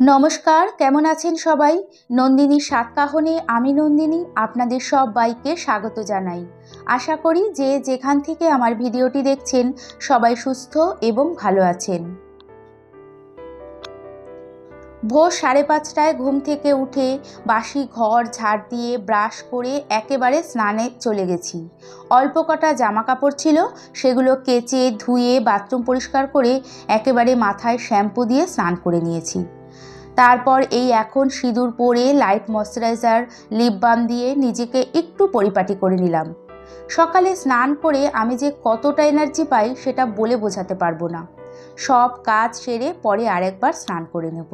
নমস্কার, কেমন আছেন সবাই? নন্দিনী সাতকাহনে আমি নন্দিনী আপনাদের সবাইকে স্বাগত জানাই। আশা করি যে যেখান থেকে আমার ভিডিওটি দেখছেন, সবাই সুস্থ এবং ভালো আছেন। ভোর সাড়ে পাঁচটায় ঘুম থেকে উঠে বাসি ঘর ঝাড় দিয়ে ব্রাশ করে একেবারে স্নানে চলে গেছি। অল্প কটা জামা কাপড় ছিল, সেগুলো কেচে ধুয়ে বাথরুম পরিষ্কার করে একেবারে মাথায় শ্যাম্পু দিয়ে স্নান করে নিয়েছি। তারপর এই এখন সিঁদুর পরে লাইট ময়শ্চারাইজার, লিপ বাম দিয়ে নিজেকে একটু পরিপাটি করে নিলাম। সকালে স্নান করে আমি যে কতটা এনার্জি পাই সেটা বলে বোঝাতে পারব না। সব কাজ সেরে পরে আরেকবার স্নান করে নেব।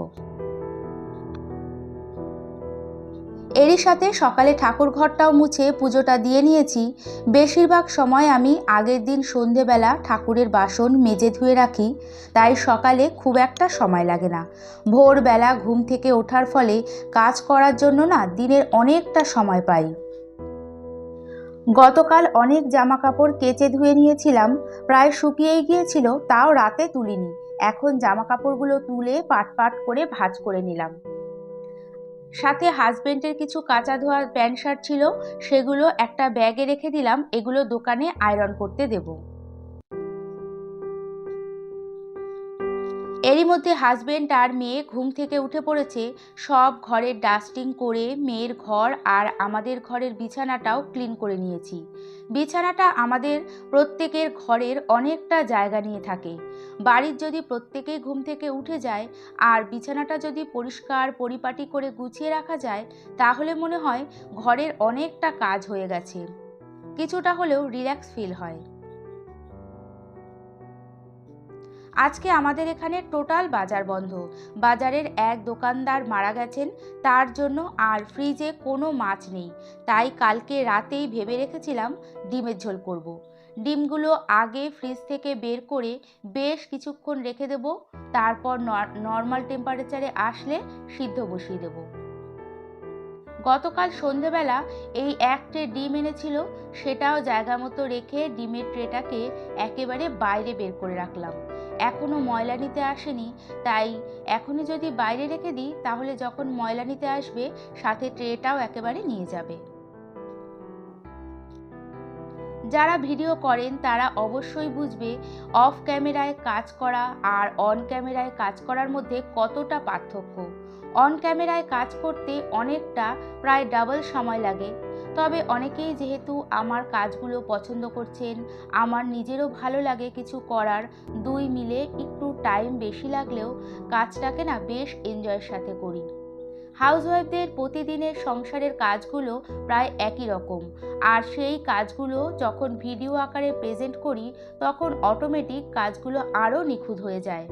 এরই সাথে সকালে ঠাকুর ঘরটাও মুছে পুজোটা দিয়ে নিয়েছি। বেশিরভাগ সময় আমি আগের দিন সন্ধেবেলা ঠাকুরের বাসন মেজে ধুয়ে রাখি, তাই সকালে খুব একটা সময় লাগে না। ভোরবেলা ঘুম থেকে ওঠার ফলে কাজ করার জন্য না দিনের অনেকটা সময় পাই। গতকাল অনেক জামা কাপড় কেচে ধুয়ে নিয়েছিলাম, প্রায় শুকিয়েই গিয়েছিল, তাও রাতে তুলিনি। এখন জামা কাপড়গুলো তুলে পাট পাট করে ভাজ করে নিলাম। সাথে হাজবেন্ডের কিছু কাঁচা ধোয়া প্যান্ট শার্ট ছিল, সেগুলো একটা ব্যাগে রেখে দিলাম, এগুলো দোকানে আয়রন করতে দেবো। এরই মধ্যে হাজবেন্ড আর মেয়ে ঘুম থেকে উঠে পড়েছে। সব ঘরের ডাস্টিং করে মেয়ের ঘর আর আমাদের ঘরের বিছানাটাও ক্লিন করে নিয়েছি। বিছানাটা আমাদের প্রত্যেকের ঘরের অনেকটা জায়গা নিয়ে থাকে। বাড়ির যদি প্রত্যেকেই ঘুম থেকে উঠে যায় আর বিছানাটা যদি পরিষ্কার পরিপাটি করে গুছিয়ে রাখা যায়, তাহলে মনে হয় ঘরের অনেকটা কাজ হয়ে গেছে। কিছুটা হলেও রিল্যাক্স ফিল হয়। আজকে আমাদের এখানে টোটাল বাজার বন্ধ। বাজারের এক দোকানদার মারা গেছেন, তার জন্য আর ফ্রিজে কোনো মাছ নেই। তাই কালকে রাতেই ভেবে রেখেছিলাম ডিমের ঝোল করব। ডিমগুলো আগে ফ্রিজ থেকে বের করে বেশ কিছুক্ষণ রেখে দেব, তারপর নর্মাল টেম্পারেচারে আসলে সিদ্ধ বসিয়ে দেব। গতকাল সন্ধেবেলা এই এক ট্রে ডিম এনেছিল, সেটাও জায়গা মতো রেখে ডিমের ট্রেটাকে একেবারে বাইরে বের করে রাখলাম। এখনও ময়লা নিতে আসেনি, তাই এখনই যদি বাইরে রেখে দিই, তাহলে যখন ময়লা নিতে আসবে, সাথে ট্রেটাও একেবারে নিয়ে যাবে। যারা ভিডিও করেন তারা অবশ্যই বুঝবে অফ ক্যামেরায় কাজ করা আর অন ক্যামেরায় কাজ করার মধ্যে কতটা পার্থক্য। অন ক্যামেরায় কাজ করতে অনেকটা প্রায় ডাবল সময় লাগে। তবে অনেকেই যেহেতু আমার কাজগুলো পছন্দ করছেন, আমার নিজেরও ভালো লাগে কিছু করার, দুই মিলে একটু টাইম বেশি লাগলেও কাজটাকে না বেশ এনজয়ের সাথে করি। হাউসওয়াইফদের প্রতিদিনের সংসারের কাজগুলো প্রায় একই রকম। আর সেই কাজগুলো যখন ভিডিও আকারে প্রেজেন্ট করি, তখন অটোমেটিক কাজগুলো আরও নিখুঁত হয়ে যায়।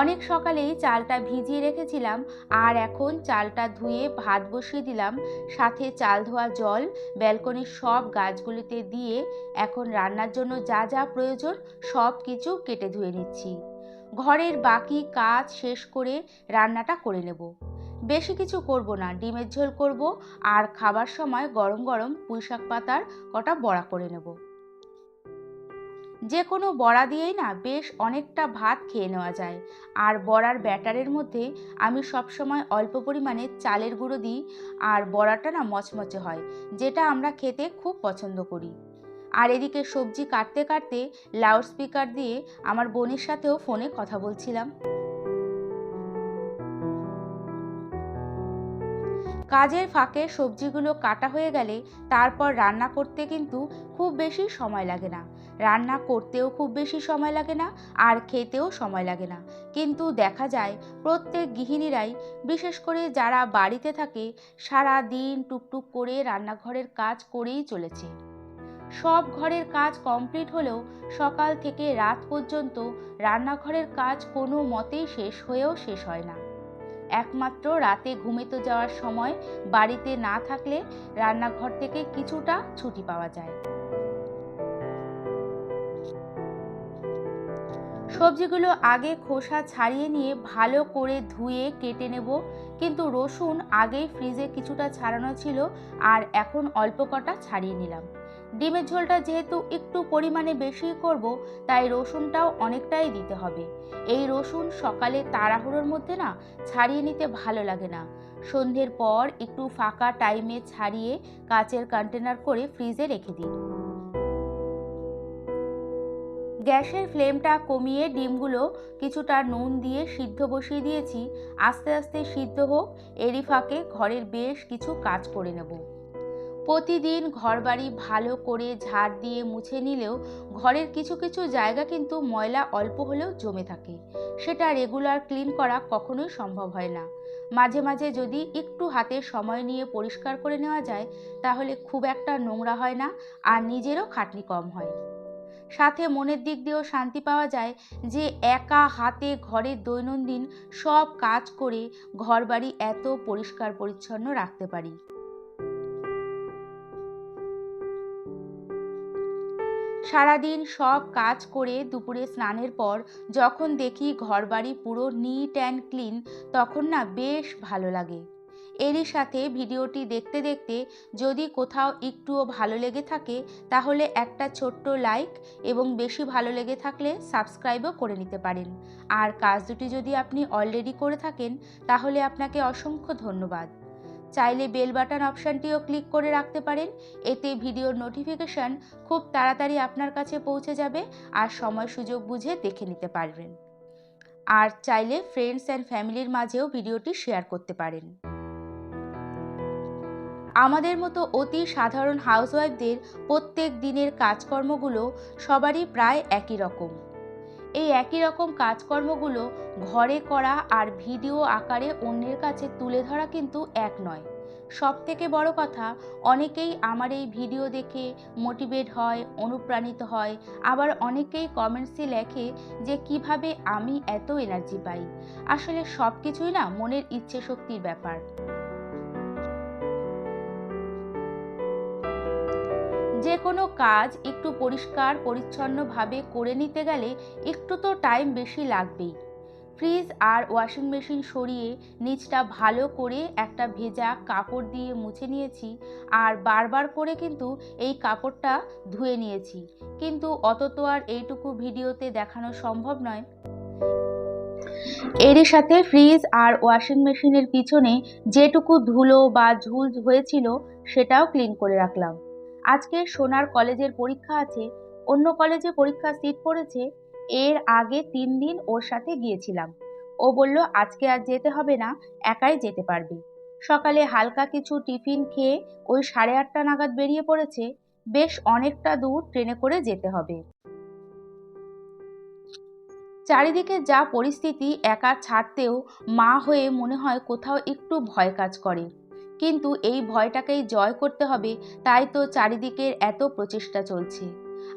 অনেক সকালেই চালটা ভিজিয়ে রেখেছিলাম, আর এখন চালটা ধুয়ে ভাত বসিয়ে দিলাম। সাথে চাল ধোয়া জল, ব্যালকনির সব গাছগুলিতে দিয়ে এখন রান্নার জন্য যা যা প্রয়োজন সব কিছু কেটে ধুয়ে নিচ্ছি। ঘরের বাকি কাজ শেষ করে রান্নাটা করে নেব। বেশি কিছু করব না, ডিমের ঝোল করব আর খাবার সময় গরম গরম পুঁইশাক পাতার কটা বড়া করে নেব। যে কোনো বড়া দিয়েই না বেশ অনেকটা ভাত খেয়ে নেওয়া যায়। আর বড়ার ব্যাটারের মধ্যে আমি সবসময় অল্প পরিমাণে চালের গুঁড়ো দিই আর বড়াটা না মচমচে হয়, যেটা আমরা খেতে খুব পছন্দ করি। আর এদিকে সবজি কাটতে কাটতে লাউড স্পিকার দিয়ে আমার বোনের সাথেও ফোনে কথা বলছিলাম। কাজের ফাঁকে সবজিগুলো কাটা হয়ে গেলে তারপর রান্না করতে কিন্তু খুব বেশি সময় লাগে না। রান্না করতেও খুব বেশি সময় লাগে না, আর খেতেও সময় লাগে না। কিন্তু দেখা যায় প্রত্যেক গৃহিণীরাই, বিশেষ করে যারা বাড়িতে থাকে সারা দিন টুকটুক করে রান্নাঘরের কাজ করেই চলেছে। সব ঘরের কাজ কমপ্লিট হলেও সকাল থেকে রাত পর্যন্ত রান্নাঘরের কাজ কোনো মতেই শেষ হয়েও শেষ হয় না। একমাত্র রাতে ঘুমেতে যাওয়ার সময় বাড়িতে না থাকলে রান্নাঘর থেকে কিছুটা ছুটি পাওয়া যায়। সবজিগুলো আগে খোসা ছাড়িয়ে নিয়ে ভালো করে ধুয়ে কেটে নেব, কিন্তু রসুন আগেই ফ্রিজে কিছুটা ছাড়ানো ছিল আর এখন অল্প কটা ছাড়িয়ে নিলাম। ডিমের ঝোলটা যেহেতু একটু পরিমাণে বেশি করব, তাই রসুনটাও অনেকটাই দিতে হবে। এই রসুন সকালে তাড়াহুড়োর মধ্যে না ছাড়িয়ে নিতে ভালো লাগে না। সন্ধ্যের পর একটু ফাঁকা টাইমে ছাড়িয়ে কাচের কন্টেনার করে ফ্রিজে রেখে দিন গ্যাসের ফ্লেমটা কমিয়ে ডিমগুলো কিছুটা নুন দিয়ে সিদ্ধ বসিয়ে দিয়েছি। আস্তে আস্তে সিদ্ধ হোক, এরই ফাঁকে ঘরের বেশ কিছু কাজ করে নেব। প্রতিদিন ঘরবাড়ি ভালো করে ঝাড় দিয়ে মুছে নিলেও ঘরের কিছু কিছু জায়গা কিন্তু ময়লা অল্প হলেও জমে থাকে। সেটা রেগুলার ক্লিন করা কখনোই সম্ভব হয় না। মাঝে মাঝে যদি একটু হাতে সময় নিয়ে পরিষ্কার করে নেওয়া যায়, তাহলে খুব একটা নোংরা হয় না আর নিজেরও খাটনি কম হয়। সাথে মনের দিক দিয়েও শান্তি পাওয়া যায় যে একা হাতে ঘরের দৈনন্দিন সব কাজ করে ঘরবাড়ি এত পরিষ্কার পরিচ্ছন্ন রাখতে পারি। সারাদিন সব কাজ করে দুপুরে স্নানের পর যখন দেখি ঘরবাড়ি পুরো নিট অ্যান্ড ক্লিন তখন না বেশ ভালো লাগে। এরই সাথে ভিডিওটি দেখতে দেখতে যদি কোথাও একটুও ভালো লেগে থাকে, তাহলে একটা ছোট্ট লাইক এবং বেশি ভালো লেগে থাকলে সাবস্ক্রাইবও করে নিতে পারেন। আর কাজ দুটি যদি আপনি অলরেডি করে থাকেন, তাহলে আপনাকে অসংখ্য ধন্যবাদ। চাইলে বেল বাটন অপশানটিও ক্লিক করে রাখতে পারেন। এতে ভিডিওর নোটিফিকেশান খুব তাড়াতাড়ি আপনার কাছে পৌঁছে যাবে আর সময় সুযোগ বুঝে দেখে নিতে পারবেন। আর চাইলে ফ্রেন্ডস অ্যান্ড ফ্যামিলির মাঝেও ভিডিওটি শেয়ার করতে পারেন। আমাদের মতো অতি সাধারণ হাউসওয়াইফদের প্রত্যেক দিনের কাজকর্মগুলো সবারই প্রায় একই রকম। এই একই রকম কাজকর্মগুলো ঘরে করা আর ভিডিও আকারে অন্যের কাছে তুলে ধরা কিন্তু এক নয়। সব থেকে বড় কথা, অনেকেই আমার এই ভিডিও দেখে মোটিভেট হয়, অনুপ্রাণিত হয়, আবার অনেকেই কমেন্টসে লেখে যে কীভাবে আমি এত এনার্জি পাই। আসলে সব কিছুই না মনের ইচ্ছে শক্তির ব্যাপার। যে কোনো কাজ একটু পরিষ্কার, পরিচ্ছন্নভাবে করে নিতে গেলে একটু তো টাইম বেশি লাগবেই। ফ্রিজ আর ওয়াশিং মেশিন সরিয়ে নিচটা ভালো করে একটা ভেজা কাপড় দিয়ে মুছে নিয়েছি আর বারবার করে কিন্তু এই কাপড়টা ধুয়ে নিয়েছি। কিন্তু অত তো আর এইটুকু ভিডিওতে দেখানো সম্ভব নয়। এরই সাথে ফ্রিজ আর ওয়াশিং মেশিনের পিছনে যেটুকু ধুলো বা ঝুল হয়েছিল সেটাও ক্লিন করে রাখলাম। আজকে সোনার কলেজের পরীক্ষা আছে, অন্য কলেজে পরীক্ষা সিট পড়েছে, এর আগে তিন দিন ওর সাথে গিয়েছিলাম। ও বলল, আজকে আর যেতে হবে না, একাই যেতে পারবে। সকালে হালকা কিছু টিফিন খেয়ে ওই সাড়ে আটটা নাগাদ বেরিয়ে পড়েছে, বেশ অনেকটা দূর ট্রেনে করে যেতে হবে। চারিদিকে যা পরিস্থিতি একা ছাড়তেও মা হয়ে মনে হয় কোথাও একটু ভয় কাজ করে। কিন্তু এই ভয়টাকেই জয় করতে হবে, তাই তো চারিদিকের এত প্রচেষ্টা চলছে।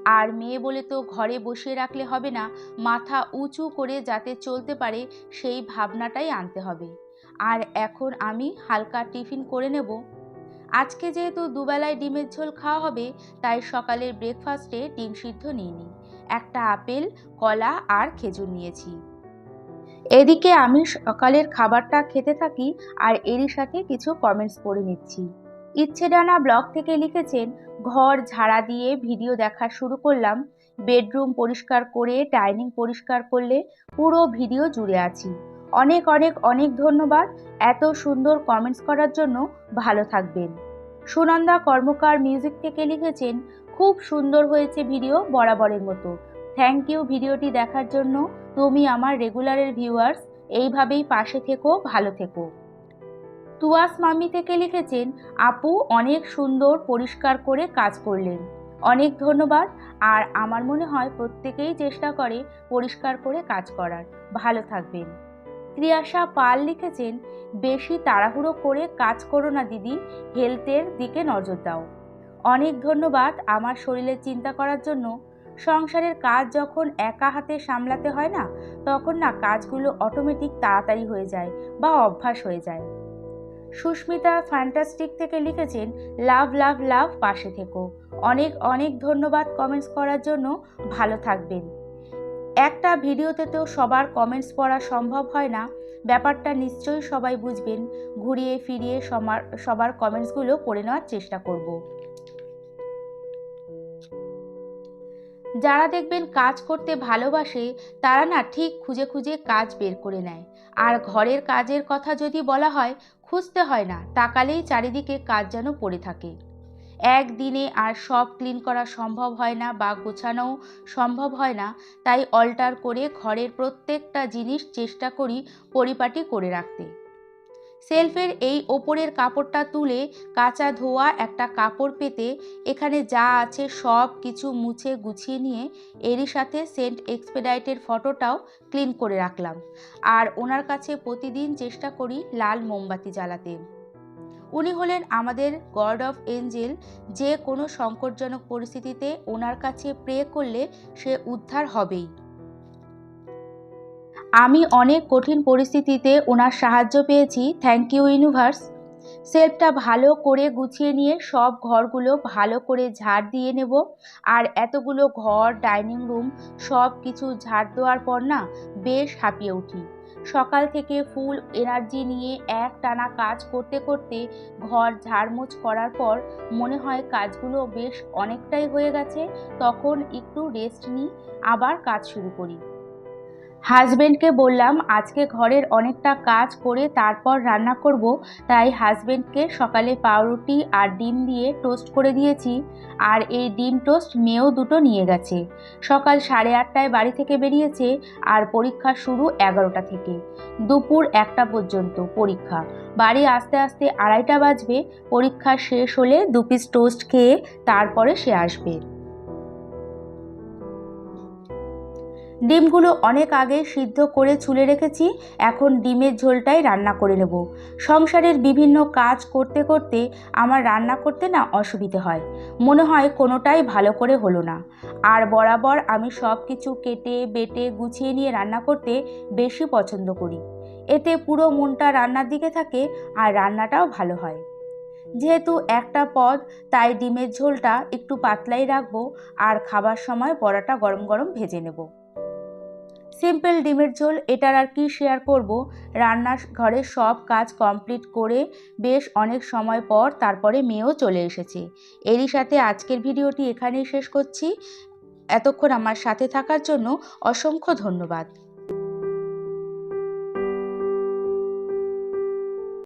আর মেয়ে বলে তো ঘরে বসিয়ে রাখলে হবে না, মাথা উঁচু করে যাতে চলতে পারে সেই ভাবনাটাই আনতে হবে। আর এখন আমি হালকা টিফিন করে নেব। আজকে যেহেতু দুবেলায় ডিমের ঝোল খাওয়া হবে, তাই সকালের ব্রেকফাস্টে ডিম সিদ্ধ নিয়ে নিই। একটা আপেল, কলা আর খেজুর নিয়েছি। এদিকে আমি সকালের খাবারটা খেতে থাকি আর এরই সাথে কিছু কমেন্টস পড়ে নিচ্ছি। ইচ্ছে ডানা ব্লগ থেকে লিখেছেন, ঘর ঝাড়া দিয়ে ভিডিও দেখা শুরু করলাম। বেডরুম পরিষ্কার করে, ডাইনিং পরিষ্কার করলে পুরো ভিডিও জুড়ে আছি। অনেক অনেক অনেক ধন্যবাদ। এত সুন্দর কমেন্টস করার জন্য ভালো থাকবেন। সুনন্দা কর্মকার মিউজিক থেকে লিখেছেন, খুব সুন্দর হয়েছে ভিডিও বরাবরের মতো। থ্যাংক ইউ ভিডিওটি দেখার জন্য তুমি আমার রেগুলারের ভিউয়ার্স এইভাবেই পাশে থেকো, ভালো থেকো। তুয়াস মামি থেকে লিখেছেন, আপু অনেক সুন্দর, পরিষ্কার করে কাজ করলেন। অনেক ধন্যবাদ। আর আমার মনে হয় প্রত্যেকেই চেষ্টা করে পরিষ্কার করে কাজ করার। ভালো থাকবেন। ত্রিয়াশা পাল লিখেছেন, বেশি তাড়াহুড়ো করে কাজ করো না দিদি হেলথের দিকে নজর দাও। অনেক ধন্যবাদ আমার শরীরের চিন্তা করার জন্য। সংসারের কাজ যখন একা হাতে সামলাতে হয় না, তখন না কাজগুলো অটোমেটিক তাড়াতাড়ি হয়ে যায় বা অভ্যাস হয়ে যায়। সুস্মিতা ফ্যান্টাস্টিক থেকে লিখেছেন, লাভ লাভ লাভ, পাশে থেকো। অনেক অনেক ধন্যবাদ কমেন্টস করার জন্য। ভালো থাকবেন। একটা ভিডিওতে তো সবার কমেন্টস পড়া সম্ভব হয় না। ব্যাপারটা নিশ্চয়ই সবাই বুঝবেন। ঘুরিয়ে, ফিরিয়ে সবার কমেন্টসগুলো পড়ে নেওয়ার চেষ্টা করব। যারা দেখবেন কাজ করতে ভালোবাসে, তারা না ঠিক খুঁজে খুঁজে কাজ বের করে নেয়। আর ঘরের কাজের কথা যদি বলা হয়, খুঁজতে হয় না, তাকালেই চারিদিকে কাজ যেন পড়ে থাকে। একদিনে আর সব ক্লিন করা সম্ভব হয় না বা গোছানোও সম্ভব হয় না, তাই অল্টার করে ঘরের প্রত্যেকটা জিনিস চেষ্টা করি পরিপাটি করে রাখতে। সেলফের এই ওপরের কাপড়টা তুলে কাঁচা ধোয়া একটা কাপড় পেতে এখানে যা আছে সব কিছু মুছে গুছিয়ে নিয়ে এরই সাথে সেন্ট এক্সপেডাইটের ফটোটাও ক্লিন করে রাখলাম। আর ওনার কাছে প্রতিদিন চেষ্টা করি লাল মোমবাতি জ্বালাতে। উনি হলেন আমাদের গড অফ এঞ্জেল। যে কোনো সংকটজনক পরিস্থিতিতে ওনার কাছে প্রে করলে সে উদ্ধার হবেই। আমি অনেক কঠিন পরিস্থিতিতে ওনার সাহায্য পেয়েছি। থ্যাংক ইউ ইউনিভার্স সেলফটা ভালো করে গুছিয়ে নিয়ে সব ঘরগুলো ভালো করে ঝাড় দিয়ে নেব। আর এতগুলো ঘর, ডাইনিং রুম সব কিছু ঝাড় দেওয়ার পর না বেশ হাঁপিয়ে উঠি। সকাল থেকে ফুল এনার্জি নিয়ে এক টানা কাজ করতে করতে ঘর ঝাড়মোছ করার পর মনে হয় কাজগুলো বেশ অনেকটাই হয়ে গেছে। তখন একটু রেস্ট নিই, আবার কাজ শুরু করি। হাজব্যান্ডকে বললাম, আজকে ঘরের অনেকটা কাজ করে তারপর রান্না করব, তাই হাজব্যান্ডকে সকালে পাউরুটি আর ডিম দিয়ে টোস্ট করে দিয়েছি। আর এই ডিম টোস্ট মেয়েও দুটো নিয়ে গেছে। সকাল সাড়ে আটটায় বাড়ি থেকে বেরিয়েছে আর পরীক্ষা শুরু এগারোটা থেকে। দুপুর একটা পর্যন্ত পরীক্ষা। বাড়ি আস্তে আস্তে আড়াইটা বাজবে, পরীক্ষা শেষ হলে দু পিস টোস্ট খেয়ে তারপরে সে আসবে। ডিমগুলো অনেক আগে সিদ্ধ করে চুলে রেখেছি, এখন ডিমের ঝোলটাই রান্না করে নেব। সংসারের বিভিন্ন কাজ করতে করতে আমার রান্না করতে না অসুবিধে হয়। মনে হয় কোনোটাই ভালো করে হলো না। আর বরাবর আমি সব কিছু কেটে, বেটে, গুছিয়ে নিয়ে রান্না করতে বেশি পছন্দ করি। এতে পুরো মনটা রান্নার দিকে থাকে আর রান্নাটাও ভালো হয়। যেহেতু একটা পদ, তাই ডিমের ঝোলটা একটু পাতলাই রাখব আর খাবার সময় বড়াটা গরম গরম ভেজে নেব। সিম্পল ডিমের ঝোল, এটার আর কি শেয়ার করব? রান্নার ঘরে সব কাজ কমপ্লিট করে বেশ অনেক সময় পর তারপরে মেয়েও চলে এসেছে। এরই সাথে আজকের ভিডিওটি এখানেই শেষ করছি। এতক্ষণ আমার সাথে থাকার জন্য অসংখ্য ধন্যবাদ।